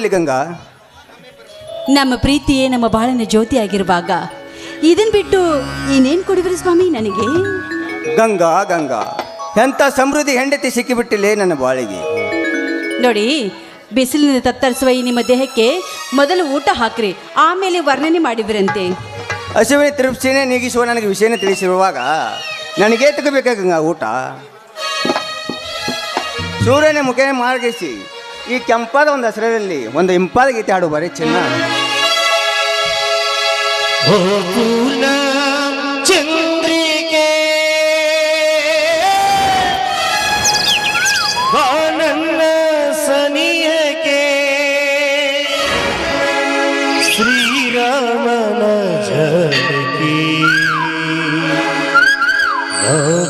ಗಂಗಾ. ನಮ್ಮ ಪ್ರೀತಿಯೇ ನಮ್ಮ ಬಾಳಿನ ಜ್ಯೋತಿ ಆಗಿರುವಾಗ. ಇದನ್ ಬಿಟ್ಟು ಇನ್ನೇನ್ ಕೊಡಿದ್ರಿ ಸ್ವಾಮಿ ನನಗೆ? ಗಂಗಾ ಗಂಗಾ. ಎಂಥ ಸಮೃದ್ಧಿ ಹೆಂಡತಿ ಸಿಕ್ಕಿಬಿಟ್ಟಿಲ್ಲ ನನ್ನ ಬಾಳಿಗೆ. ನೋಡಿ ಬಿಸಿಲಿನಿಂದ ತತ್ತರಿಸುವ ಈ ನಿಮ್ಮ ದೇಹಕ್ಕೆ ಮೊದಲು ಊಟ ಹಾಕ್ರಿ ಆಮೇಲೆ ವರ್ಣನೆ ಮಾಡಿದ್ರಂತೆ. ಹಸಿವಿನ ತೃಪ್ತಿನೇ ನೀಗಿಸುವ ನನಗೆ ವಿಷಯನೇ ತಿಳಿಸಿರುವಾಗ ನನಗೆ ತಗೋಬೇಕಾ ಗಂಗಾ ಊಟ? ಸೂರ್ಯನ ಮುಖೇನೆ ಮಾರ್ಗಿಸಿ. ಈ ಕೆಂಪಾದ ಒಂದು ಹೆಸರಲ್ಲಿ ಒಂದು ಇಂಪಾದ ಗೀತೆ ಹಾಡು ಬರೀ ಚಿನ್ನ. ಚಂದ್ರಿಕೆ. ಆನಂದ ಸನಿಯಕೆ ಶ್ರೀರಾಮನ ಜನಕಿ.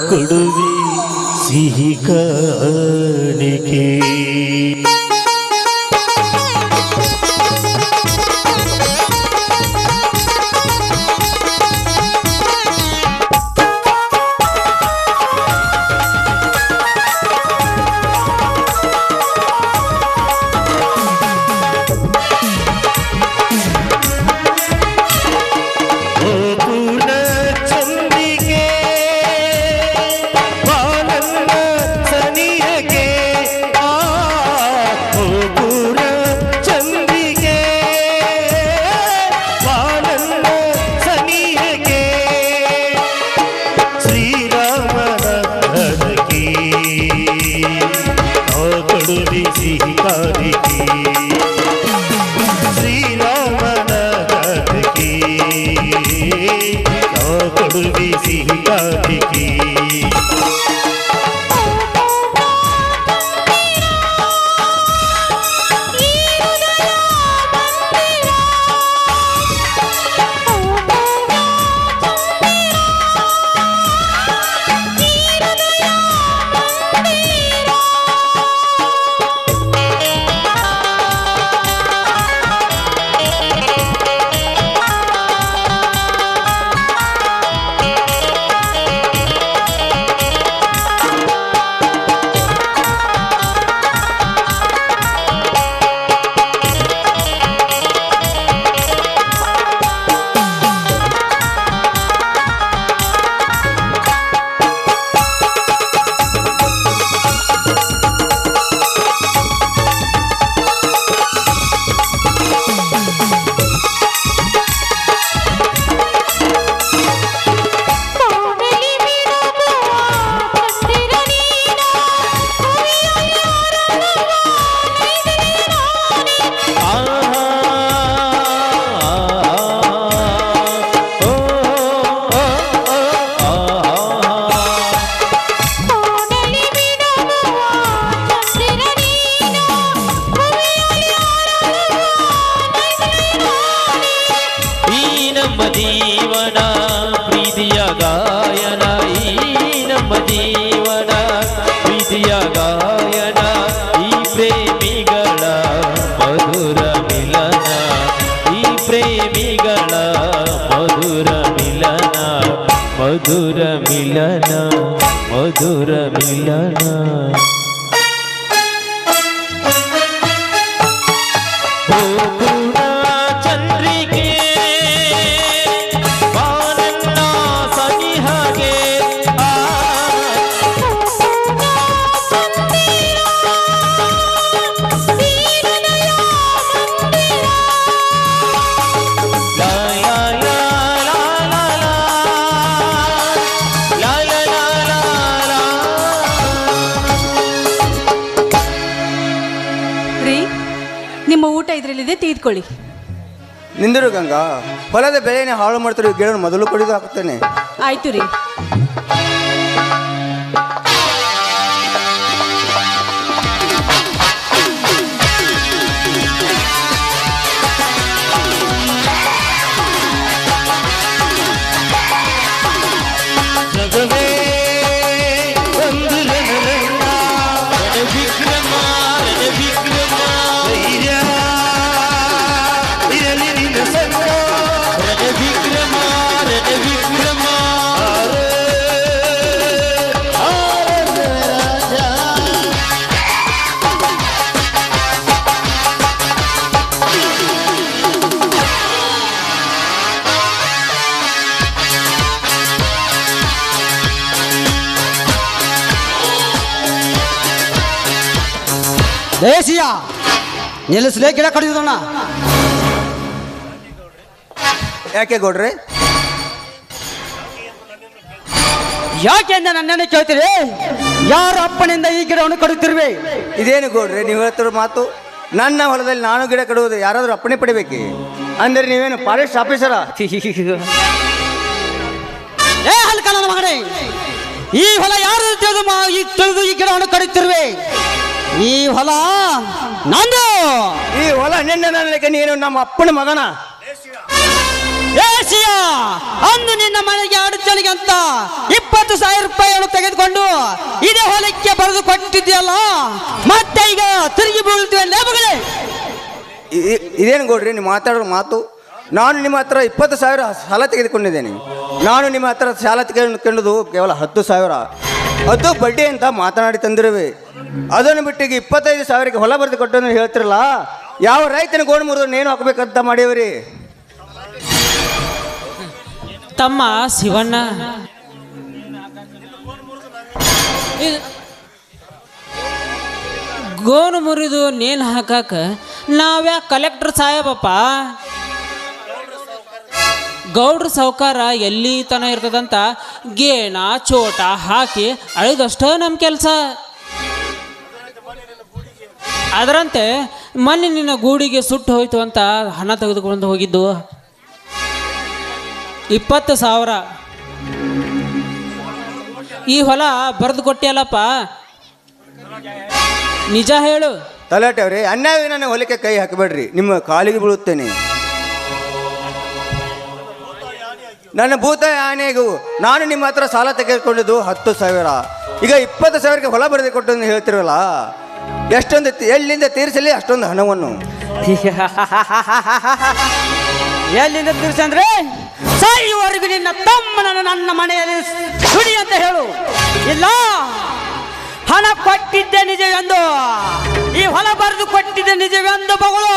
ಕೊಡುವಿ ಸಿಹಿ ಕಾಣಿಕೆ. ಜೀವನ ಪ್ರೀತಿಯ ಗಾಯನ ಈ ಪ್ರೇಮಿಗಳ ಮಧುರ ಮಿಲನ ಈ ಪ್ರೇಮಿಗಳ ಮಧುರ ಮಿಲನ ಮಧುರ ಮಿಲನ ಮಧುರ ಮಿಲನ ತೆಗೆದುಕೊಳ್ಳಿ ನಿಂದಿರು ಗಂಗಾ ಹೊಲದ ಬೆಳೆನೇ ಹಾಳು ಮಾಡ್ತಾರೆ ಗಿಡ ಮೊದಲು ಕುಡಿದು ಹಾಕ್ತೇನೆ. ಆಯ್ತು ರೀ. ದೇಸಿಯ ನಿಲ್ಲಿಸಲೇ ಗಿಡ ಕಡಿಯೋದಣ್ಣ ಯಾಕೆ ಗೌಡ್ರಿ? ಯಾಕೆ ಅಂದ ನನ್ನನ್ನು ಕೇಳ್ತೀರಿ? ಯಾರ ಅಪ್ಪನಿಂದ ಈ ಗಿಡವನ್ನು ಕಡುತ್ತಿರುವೆ ಇದೇನು ಗೌಡ್ರಿ ನೀವು ಹೇಳ್ತಿರೋ ಮಾತು? ನನ್ನ ಹೊಲದಲ್ಲಿ ನಾನು ಗಿಡ ಕಡುವುದು ಯಾರಾದರೂ ಅಪ್ಪಣೆ ಪಡಿಬೇಕು? ಅಂದರೆ ನೀವೇನು ಫಾರೆಸ್ಟ್ ಆಫೀಸರ? ಏ ಹಲ್ಕ ನನ್ನ ಮಗನೇ ಈ ಹೊಲ ಯಾರು ತಿಳಿದು ಮಾ- ಈ ತಿಳಿದು ಈ ಗಿಡವನ್ನು ಕಡಿತಿರುವೆ ಈ ಹೊಲ ನಂದು. ಈ ಹೊಲ ನಿನ್ನೆ ನನಗೆ ನೀನು ನಮ್ಮ ಅಪ್ಪನ ಮಗನ. ದೇಸಿಯ ಅಂದು ನಿನ್ನ ಮನೆಗೆ ಅಡಚಣಿಗೆ ಅಂತ ಇಪ್ಪತ್ತು ಸಾವಿರ ರೂಪಾಯಿಯನ್ನು ತೆಗೆದುಕೊಂಡು ಇದೇ ಹೊಲಕ್ಕೆ ಬರೆದು ಕೊಟ್ಟಿದ್ಯಲ್ಲ ಮತ್ತೆ ಈಗ ತಿರುಗಿ ಬೀಳ್ತೀವಿ ಲೇಬಗಳೇ ಇದೇನು ಗೌಡ್ರಿ ನೀವು ಮಾತಾಡೋ ಮಾತು? ನಾನು ನಿಮ್ಮ ಹತ್ರ ಇಪ್ಪತ್ತು ಸಾವಿರ ಸಾಲ ತೆಗೆದುಕೊಂಡಿದ್ದೇನೆ. ನಾನು ನಿಮ್ಮ ಹತ್ರ ಸಾಲ ತೆಗೆದುಕೊಂಡದು ಕೇವಲ ಹತ್ತು ಸಾವಿರ. ಅದು ಬಡ್ಡಿ ಅಂತ ಮಾತನಾಡಿ ತಂದಿರುವೆ. ಅದನ್ನು ಬಿಟ್ಟು ಈಗ ಇಪ್ಪತ್ತೈದು ಸಾವಿರಕ್ಕೆ ಹೊಲ ಬರೆದು ಕೊಟ್ಟು ಹೇಳ್ತಿರಲ್ಲ, ಯಾವ ರೈತನ ಗೋಣ ಮುರಿದು ನೇನು ಹಾಕ್ಬೇಕಂತ ಮಾಡಿವ್ರಿ? ತಮ್ಮ ಶಿವಣ್ಣ. ಗೋನು ಮುರಿದು ನೇನು ಹಾಕಾಕ ನಾವ್ಯಾ ಕಲೆಕ್ಟರ್ ಸಾಹೇಬಪ್ಪ? ಗೌಡ್ರ ಸಾವುಕಾರ ಎಲ್ಲಿ ತನ ಇರ್ತದಂತ? ಗೇಣ, ಚೋಟ ಹಾಕಿ ಅಳಿದಷ್ಟ ನಮ್ಮ ಕೆಲಸ. ಅದರಂತೆ ನಿನ್ನ ಗೂಡಿಗೆ ಸುಟ್ಟು ಹೋಯ್ತು ಅಂತ ಹಣ ತೆಗೆದುಕೊಂಡು ಹೋಗಿದ್ದು? ಇಪ್ಪತ್ತು ಸಾವಿರ. ಈ ಹೊಲ ಬರೆದು ಕೊಟ್ಟಿಯಲ್ಲಪ್ಪ? ನಿಜ ಹೇಳು. ತಲಾಟೆ ಅವ್ರಿ ಅನ್ಯಾಯ ಹೊಲಕ್ಕೆ ಕೈ ಹಾಕಬೇಡ್ರಿ. ನಿಮ್ಮ ಕಾಲಿಗೆ ಬೀಳುತ್ತೇನೆ. ನನ್ನ ಭೂತ ಆನೆಗೂ ನಾನು ನಿಮ್ಮ ಹತ್ರ ಸಾಲ ತೆಗೆದುಕೊಂಡಿದ್ದು ಹತ್ತು ಸಾವಿರ. ಈಗ ಇಪ್ಪತ್ತು ಸಾವಿರಕ್ಕೆ ಹೊಲ ಬರೆದು ಕೊಟ್ಟು ಹೇಳ್ತಿರಲ್ಲ, ಎಷ್ಟೊಂದು ಎಲ್ಲಿಂದ ತೀರಿಸಲಿ ಅಷ್ಟೊಂದು ಹಣವನ್ನು. ಎಲ್ಲಿಂದ ತೀರಿಸಂದ್ರೆ ಸಾಯುವವರೆಗೂ ನಿನ್ನ ತಮ್ಮನನ್ನು ನನ್ನ ಮನೆಯಲ್ಲಿ ಸುಡಿ ಅಂತ ಹೇಳು. ಇಲ್ಲ, ಹಣ ಕೊಟ್ಟಿದ್ದೆ ನಿಜವೆಂದು, ಈ ಹೊಲ ಬರೆದು ಕೊಟ್ಟಿದ್ದೆ ನಿಜವೆಂದು ಮಗಳು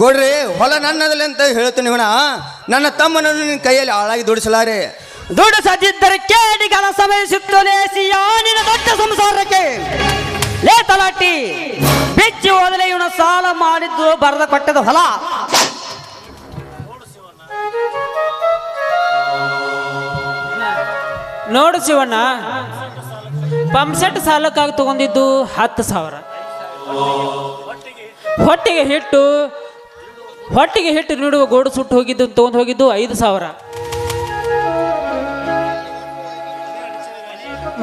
ಗೋಡ್ರಿ ಹೊಲ ನನ್ನದಲ್ಲಿ ಅಂತ ಹೇಳ್ತೀನಿ ಇವನ ನನ್ನ ತಮ್ಮನನ್ನು ನಿನ್ನ ಕೈಯಲ್ಲಿ ಹಾಳಾಗಿ ದುಡಿಸಲಾರೆ. ದುಡ್ಡು ಸದ್ದಿದ್ದರೆ ಕೇಡಿಗಲ ಸಮಯ ಸಮಯಿಸಿತ್ತು ನಿನ್ನ ದೊಡ್ಡ ಸಂಸಾರಕ್ಕೆ. ಲೇ ತಲಾಟಿ ಬಿಚ್ಚಿ ಹೋದರೆ ಇವನ ಸಾಲ ಮಾಡಿದ್ದು ಬರೆದ ಕೊಟ್ಟದ ಹೊಲ. ನೋಡು ಶಿವಣ್ಣ ಪಂಪ್ಸೆಟ್ ಸಾಲಕ್ಕಾಗಿ ತಗೊಂಡಿದ್ದು ಹತ್ತು ಸಾವಿರ. ಹೊಟ್ಟಿಗೆ ಹಿಟ್ಟು ಹೊಟ್ಟೆಗೆ ಹಿಟ್ಟು ನೀಡುವ ಗೋಡು ಸುಟ್ಟು ಹೋಗಿದ್ದು, ತೊಗೊಂಡು ಹೋಗಿದ್ದು ಐದು ಸಾವಿರ.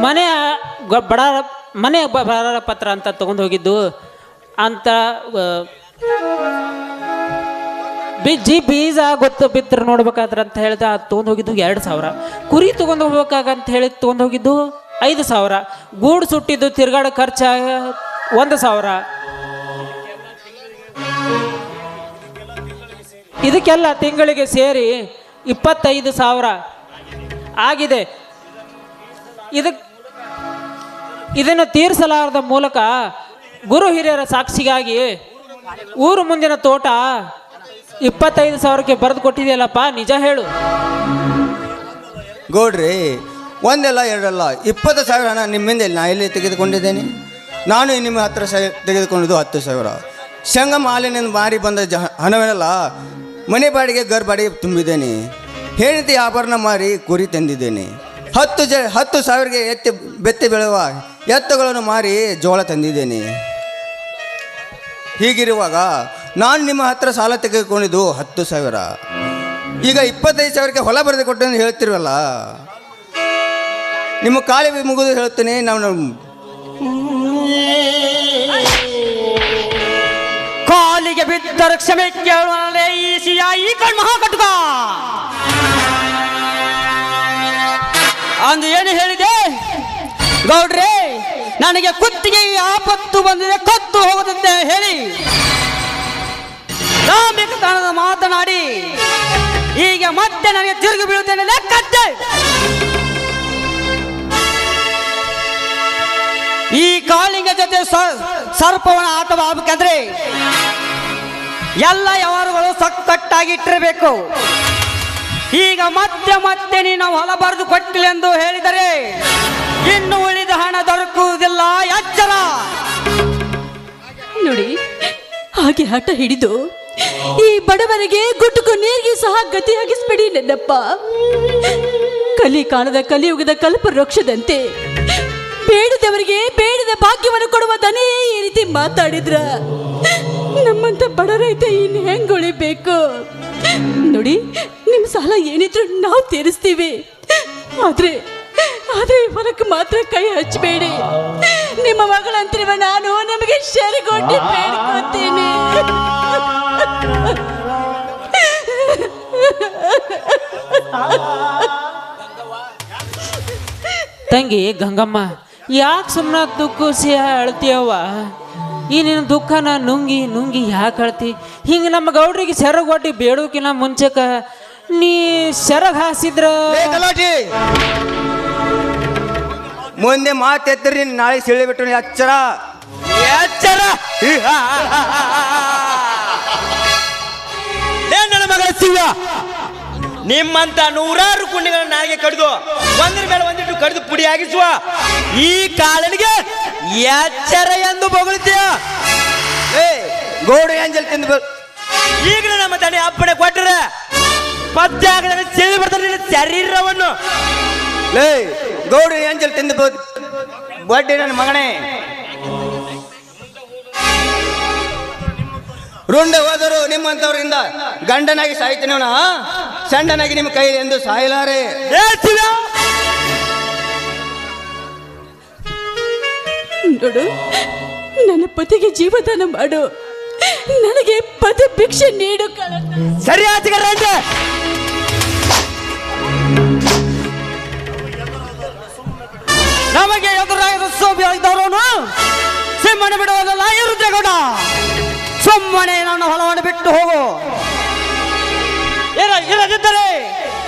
ಮನೆ ಬಡ ಮನೆ ಬಡಾರ ಪತ್ರ ಅಂತ ತಗೊಂಡು ಹೋಗಿದ್ದು. ಅಂತ ಬಿಜಿ ಬಿಜ್ಜಿ ಬೀಜ ಗೊತ್ತು ಬಿತ್ತರು ನೋಡ್ಬೇಕಾದ್ರೆ ಅಂತ ಹೇಳಿದ, ಅದು ತೊಗೊಂಡು ಹೋಗಿದ್ದು ಎರಡು ಸಾವಿರ. ಕುರಿ ತೊಗೊಂಡು ಹೋಗ್ಬೇಕಾಗಂತ ಹೇಳಿ ತೊಗೊಂಡು ಹೋಗಿದ್ದು ಐದು ಸಾವಿರ. ಗೂಡು ಸುಟ್ಟಿದ್ದು ತಿರ್ಗಾಡ ಖರ್ಚು ಒಂದು ಸಾವಿರ. ಇದಕ್ಕೆಲ್ಲ ತಿಂಗಳಿಗೆ ಸೇರಿ ಇಪ್ಪತ್ತೈದು ಸಾವಿರ ಆಗಿದೆ. ಇದಕ್ಕೆ ಇದನ್ನು ತೀರಿಸಲಾರದ ಮೂಲಕ ಗುರು ಹಿರಿಯರ ಸಾಕ್ಷಿಗಾಗಿ ಊರು ಮುಂದಿನ ತೋಟ ಇಪ್ಪತ್ತೈದು ಸಾವಿರಕ್ಕೆ ಬರೆದು ಕೊಟ್ಟಿದೆಯಲ್ಲಪ್ಪ, ನಿಜ ಹೇಳು. ಗೌಡ್ರಿ, ಒಂದಲ್ಲ ಎರಡಲ್ಲ, ಇಪ್ಪತ್ತು ಸಾವಿರ ಹಣ ನಿಮ್ಮಿಂದ ನಾ ಎಲ್ಲಿ ತೆಗೆದುಕೊಂಡಿದ್ದೇನೆ? ನಾನು ನಿಮ್ಮ ಹತ್ರ ತೆಗೆದುಕೊಂಡಿದ್ದು ಹತ್ತು ಸಾವಿರ. ಶಂಗ ಮಾಲಿನಿಂದ ಮಾರಿ ಬಂದ ಜ ಹಣವೆಲ್ಲ ಮನೆ ಬಾಡಿಗೆ ಗರ್ ಬಾಡಿಗೆ ತುಂಬಿದ್ದೇನೆ. ಹೆಂಡತಿ ಆಭರಣ ಮಾರಿ ಕುರಿ ತಂದಿದ್ದೇನೆ. ಹತ್ತು ಜ, ಹತ್ತು ಸಾವಿರಗೆ ಎತ್ತಿ, ಬೆತ್ತಿ ಬೆಳೆಯುವ ಎತ್ತುಗಳನ್ನು ಮಾರಿ ಜೋಳ ತಂದಿದ್ದೇನೆ. ಹೀಗಿರುವಾಗ ನಾನು ನಿಮ್ಮ ಹತ್ರ ಸಾಲ ತೆಗೆದುಕೊಂಡಿದ್ದು ಹತ್ತು ಸಾವಿರ. ಈಗ ಇಪ್ಪತ್ತೈದು ಸಾವಿರಕ್ಕೆ ಹೊಲ ಬರೆದು ಕೊಟ್ಟು ಅಂತ ನಿಮ್ಮ ಕಾಲಿ ಮುಗಿದು ಹೇಳ್ತೀನಿ ನಾವು ಕಾಲಿಗೆ ಬಿದ್ದರೆ ಕ್ಷಮೆ ಕೇಳುವಲ್ಲೇ ಈ ಸಿಯ ಈ ಕಣ್ ಮಹಾ ಕಟುಕ ಅಂದು ಏನು ಹೇಳಿದೆ? ಗೌಡ್ರೆ, ನನಗೆ ಕುತ್ತಿಗೆ ಆಪತ್ತು ಬಂದಿದೆ, ಕತ್ತು ಹೋಗುತ್ತದೆ ಹೇಳಿ. ತಾಣದ ಮಾತನಾಡಿ ಈಗ ಮತ್ತೆ ನನಗೆ ತಿರುಗಿ ಬೀಳುತ್ತೇನೆ ಕತ್ತೆ. ಈ ಕಾಳಿಂಗ ಜೊತೆ ಸರ್ಪವನ ಆಟವಾಗಬೇಕಂದ್ರೆ ಎಲ್ಲ ವ್ಯವಹಾರಗಳು ಸಕ್ಕಟ್ಟಾಗಿ ಇಟ್ಟಿರಬೇಕು. ಈಗ ಮತ್ತೆ ಮತ್ತೆ ನೀನು ಹೊಲ ಬರೆದು ಕೊಟ್ಟಿಲ್ಲ ಎಂದು ಹೇಳಿದರೆ ಇನ್ನು ಉಳಿದ ಹಣ ದೊರಕುವುದಿಲ್ಲ, ಎಚ್ಚರ. ನೋಡಿ, ಹಾಗೆ ಹಠ ಹಿಡಿದು ಈ ಬಡವರಿಗೆ ಗುಟುಕು ನೀರಿಗೆ ಸಹ ಗತಿಯಾಗಿಸ್ಬಿಡಿ ನನ್ನಪ್ಪ ಕಲಿ ಕಾಣದ ಕಲಿಯುಗದ ಕಲ್ಪ ವೃಕ್ಷದಂತೆ ಬೇಡದವರಿಗೆ ಬೇಡದ ಭಾಗ್ಯವನ್ನು ಕೊಡುವ ದನೇ ಈ ರೀತಿ ಮಾತಾಡಿದ್ರ. ನಮ್ಮಂತ ಬಡ ರೈತ ಇನ್ನು ಹೆಂಗ್ ಉಳಿಬೇಕು? ನೋಡಿ ನಿಮ್ಮ ಸಾಲ ಏನಿದ್ರು ನಾವು ತೀರಿಸ್ತೀವಿ. ಆದ್ರೆ ಆದ್ರೆ ಹೊಲಕ್ಕೆ ಮಾತ್ರ ಕೈ ಹಚ್ಚಬೇಡಿ ನಿಮ್ಮ ಮಗಳಂತಿರುವ ನಾನು ನಿಮಗೆ ಶರಿಗೊಂಡು ಬೇಡ್ಕೊತೀನಿ. ತಂಗಿ ಗಂಗಮ್ಮ ಯಾಕೆ ಸುಮ್ಮನೆ ದುಃಖಿಸಿ ಅಳ್ತೀಯವ್ವ? ಈ ನಿನ್ನ ದುಃಖನ ನುಂಗಿ ನುಂಗಿ ಯಾಕೆ ಅಳ್ತಿ? ಹಿಂಗೆ ನಮ್ಮ ಗೌಡ್ರಿಗೆ ಸೆರಗೊಟ್ಟಿ ಬೇಡೋಕಿನ ಮುಂಚೆಕ ನೀ ಸೆರಗ ಹಾಸಿದ್ರ? ಮುಂದೆ ಮಾತೆತ್ತರಿ ನಾಳೆ ಸಿಳಿಬಿಟ್ಟು ಎಚ್ಚರ! ಎಚ್ಚರ ಏ ನನ್ನ ಮಗಳ ಶಿವ ನಿಮ್ಮಂತ ನೂರಾರು ಕುಂಡಿಗಳನ್ನ ನಾಯಿಗೆ ಕಡಿದು ಒಂದ್ರ ಮೇಲೆ ಒಂದಿಟ್ಟು ಕಡಿದು ಪುಡಿಯಾಗಿಸುವ ಈ ಕಾಲನಿಗೆ ಎಚ್ಚರ ಎಂದು ಬೊಗಳುತ್ತೀಯ? ಗೋಡು ಏಂಜಲ್ ತಿಂದು ಈಗಲೇ ನಮ್ಮ ತಡೆ ಅಪ್ಪಣೆ ಕೊಟ್ಟರೆ ಪತ್ತೆ ಆಗದ ಬರ್ತಾರೆ ನಿನ್ನ ಶರೀರವನ್ನು. ಲೇ, ಗೌಡು ಏಂಜಲ್ ತಿಂದು ಬಡ್ಡಿ ನನ್ನ ಮಗನೇ. ರುಂಡ ಹೋದರು ನಿಮ್ಮಂತವರಿಂದ ಗಂಡನಾಗಿ ಸಾಯ್ತೀನಿ ಅವನ ಸಣ್ಣನಾಗಿ ನಿಮ್ಮ ಕೈ ಎಂದು ಸಾಯಲಾರೆ. ನೋಡು ನನ್ನ ಪತಿಗೆ ಜೀವದಾನ ಮಾಡು. ನನಗೆ ಪತಿ ಭಿಕ್ಷೆ ನೀಡು ಸರಿ ಆಚೆಗಾರಂತೆ ನಮಗೆ ಎದುರಾಗಿರೋ ಸೋಬಿ ಆಗಿದ್ದವರವನು ಸಿಂಹನ ಬಿಡುವುದಲ್ಲ ಇರುತ್ತೆ ರುದ್ರೇಗೌಡ ಸುಮ್ಮನೆ ನನ್ನ ಹೊಲವನ್ನು ಬಿಟ್ಟು ಹೋಗು. ಇರ ಇರದಿದ್ದರೆ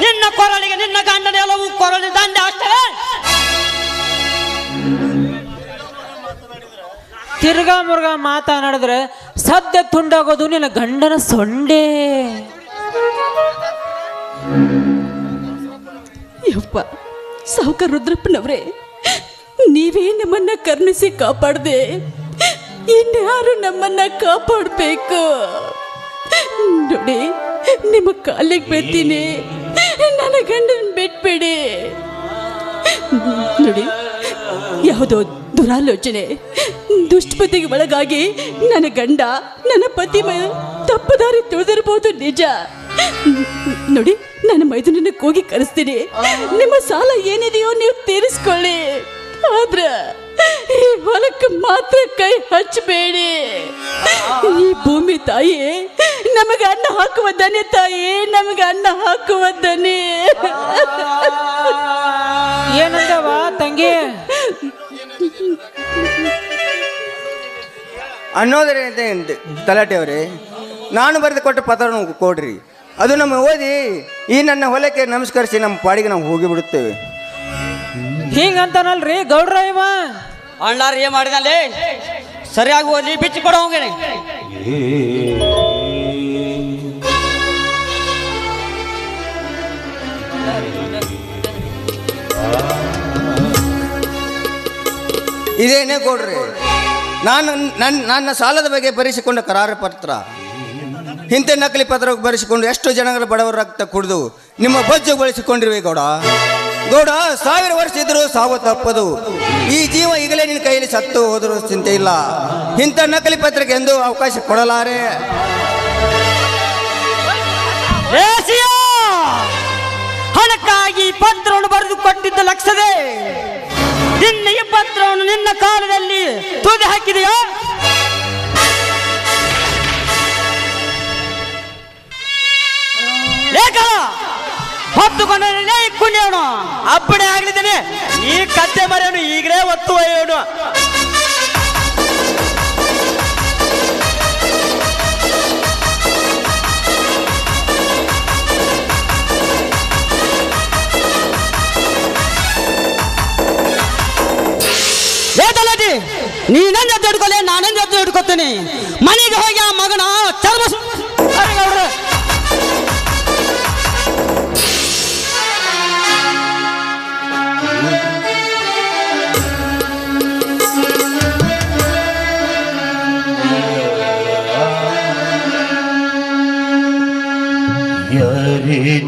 ನಿನ್ನ ಕೊರಳಿಗೆ ನಿನ್ನ ಗಂಡನ ಎಲ್ಲವೂ ಕೊರಳಿ ದಂಡ ಅಷ್ಟೇ. ತಿರ್ಗಾ ಮುರ್ಗಾ ಮಾತನಾಡಿದ್ರೆ ಸದ್ಯ ತುಂಡಾಗೋದು ನಿನ್ನ ಗಂಡನ ಸೊಂಡೆ. ಯಪ್ಪ ಸಾವುಕ ರುದ್ರಪ್ಪನವ್ರೆ ನೀವೇ ನಮ್ಮನ್ನ ಕರುಣಿಸಿ ಕಾಪಾಡ್ದೆ. ಇನ್ಯಾರು ನಮ್ಮನ್ನ ಕಾಪಾಡ್ಬೇಕು? ನೋಡಿ, ನಿಮ್ಮ ಕಾಲಿಗೆ ಬರ್ತೀನಿ ನನ್ನ ಗಂಡನ ಬಿಟ್ಬಿಡಿ. ನೋಡಿ, ಯಾವುದೋ ದುರಾಲೋಚನೆ ದುಷ್ಟಪತಿಗೆ ಒಳಗಾಗಿ ನನ್ನ ಗಂಡ, ನನ್ನ ಪತಿ ತಪ್ಪದಾರಿ ತುಳಿದಿರಬಹುದು ನಿಜ. ನೋಡಿ, ನನ್ನ ಮೈದುನನ್ನು ಕೂಗಿ ಕರೆಸ್ತೀನಿ. ನಿಮ್ಮ ಸಾಲ ಏನಿದೆಯೋ ನೀವು ತೀರಿಸ್ಕೊಳ್ಳಿ. ಆದ್ರ ಈ ಹೊಲಕ್ಕೆ ಮಾತ್ರ ಕೈ ಹಚ್ಚಬೇಡಿ. ಈ ಭೂಮಿ ತಾಯಿ ನಮಗೆ ಅನ್ನ ಹಾಕುವ ದನಿ ತಾಯಿ ನಮಗೆ ಅನ್ನ ಹಾಕುವ ದನಿ. ಏನಂದವ ತಂಗಿ? ಅನ್ನೋದ್ರೆ ತಲಾಟೆ ಅವರೇ ನಾನು ಬರೆದು ಕೊಟ್ಟ ಪತ್ರ ಕೊಡ್ರಿ. ಅದು ನಮ್ಮ ಓದಿ ಈ ನನ್ನ ಹೊಲಕ್ಕೆ ನಮಸ್ಕರಿಸಿ ನಮ್ಮ ಪಾಡಿಗೆ ನಾವು ಹೋಗಿ ಬಿಡುತ್ತೇವೆ ಹಿಂಗಂತಾನಲ್ರಿ? ಗೌಡ್ರ ಇವ. ಅಣ್ಣಾರ ಏನ್ ಮಾಡಿದಲ್ಲಿ ಸರಿಯಾಗಿ ಓದಿ ಬಿಚ್ಚಿ ಕೊಡ ಹೋಗೇನೆ ಇದೇನೇ ಕೊಡ್ರಿ? ನಾನು ನನ್ನ ನನ್ನ ಸಾಲದ ಬಗ್ಗೆ ಬರೆಸಿಕೊಂಡ ಕರಾರ ಪತ್ರ. ಇಂಥ ನಕಲಿ ಪತ್ರ ಬರೆಸಿಕೊಂಡು ಎಷ್ಟು ಜನಗಳ ಬಡವರ ರಕ್ತ ಕುಡಿದು ನಿಮ್ಮ ಬಜ್ಜುಗೊಳಿಸಿಕೊಂಡಿರುವೆ ಗೌಡ. ಗೌಡ ಸಾವಿರ ವರ್ಷ ಇದ್ರೂ ಸಾವು ತಪ್ಪದು. ಈ ಜೀವ ಈಗಲೇ ನಿನ್ನ ಕೈಯಲ್ಲಿ ಸತ್ತು ಹೋದ್ರು ಚಿಂತೆ ಇಲ್ಲ. ಇಂಥ ನಕಲಿ ಪತ್ರಕ್ಕೆ ಎಂದು ಅವಕಾಶ ಕೊಡಲಾರೆ. ಹಣಕ್ಕಾಗಿ ಪತ್ರವನ್ನು ಬರೆದು ಕೊಟ್ಟಿದ್ದ ಲಕ್ಷದೇ. ನಿನ್ನ ಈ ಪತ್ರವನ್ನು ನಿನ್ನ ಕಾಲದಲ್ಲಿ ತುದಿ ಹಾಕಿದೆಯಾ? ಕುಣಿಯೋಣ. ಅಪ್ಪಣೆ ಆಗ್ಲಿದ್ದೇನೆ. ಈ ಕತ್ತೆ ಮರೆಯವನು ಈಗಲೇ ಒತ್ತು ಒಯ್ಯೋನು ಏತಲಾಟಿ ನೀನಂದ ಹಿಡ್ಕೊಲೆ? ನಾನಂದ ಎದ್ದು ಹಿಡ್ಕೊತೀನಿ? ಮನೆಗೆ ಹೋಗಿ ಆ ಮಗನ ಚರ್ಮ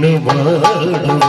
மணி மாடு